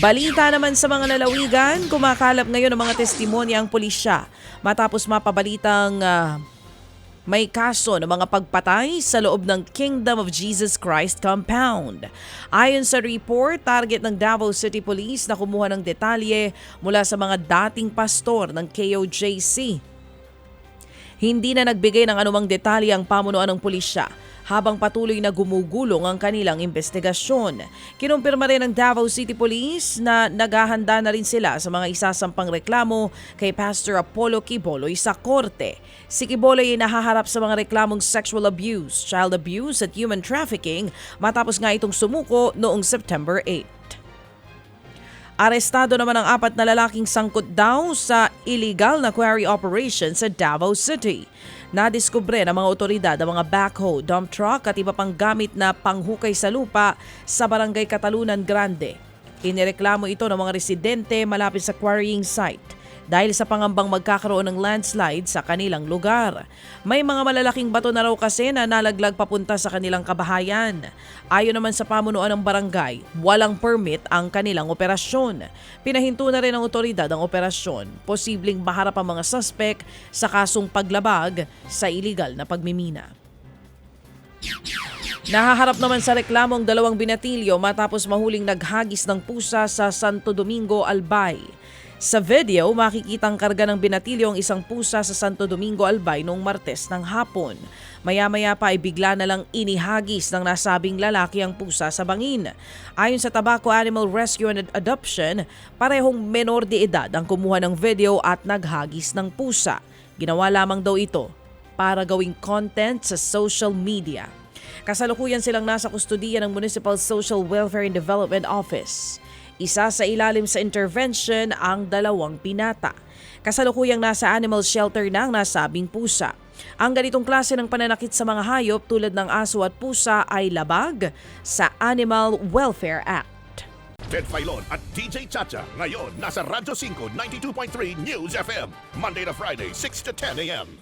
Balita naman sa mga lalawigan, kumakalap ngayon ang mga testimonya ang pulisya matapos mapabalitang ah, may kaso ng mga pagpatay sa loob ng Kingdom of Jesus Christ compound. Ayon sa report, target ng Davao City Police na kumuha ng detalye mula sa mga dating pastor ng KOJC. Hindi na nagbigay ng anumang detalye ang pamunuan ng pulisya habang patuloy na gumugulong ang kanilang investigasyon. Kinumpirma rin ng Davao City Police na naghahanda na rin sila sa mga isasampang reklamo kay Pastor Apollo Kiboloy sa korte. Si Kiboloy ay nahaharap sa mga reklamong sexual abuse, child abuse at human trafficking matapos nga itong sumuko noong September 8. Arestado naman ang apat na lalaking sangkot daw sa illegal na quarry operation sa Davao City. Nadiskubre ng mga otoridad ang mga backhoe, dump truck at iba pang gamit na panghukay sa lupa sa Barangay Katalunan Grande. Inireklamo ito ng mga residente malapit sa quarrying site dahil sa pangambang magkakaroon ng landslide sa kanilang lugar. May mga malalaking bato na raw kasi na nalaglag papunta sa kanilang kabahayan. Ayon naman sa pamunuan ng barangay, walang permit ang kanilang operasyon. Pinahinto na rin ng otoridad ang operasyon. Posibleng maharap ang mga suspek sa kasong paglabag sa iligal na pagmimina. Nahaharap naman sa reklamong dalawang binatilyo matapos mahuling naghagis ng pusa sa Santo Domingo, Albay. Sa video, makikitang karga ng binatilyo ang isang pusa sa Santo Domingo, Albay noong Martes ng hapon. Maya-maya pa ay bigla na lang inihagis ng nasabing lalaki ang pusa sa bangin. Ayon sa Tabaco Animal Rescue and Adoption, parehong menor de edad ang kumuha ng video at naghagis ng pusa. Ginawa lamang daw ito para gawing content sa social media. Kasalukuyan silang nasa kustudiya ng Municipal Social Welfare and Development Office. Isa sa ilalim sa intervention ang dalawang pinata. Kasalukuyang nasa animal shelter na ang nasabing pusa. Ang ganitong klase ng pananakit sa mga hayop tulad ng aso at pusa ay labag sa Animal Welfare Act. Ted Filon at DJ Chacha. Ngayon, nasa Radyo 5, 92.3 News FM. Monday to Friday, 6 to 10 a.m.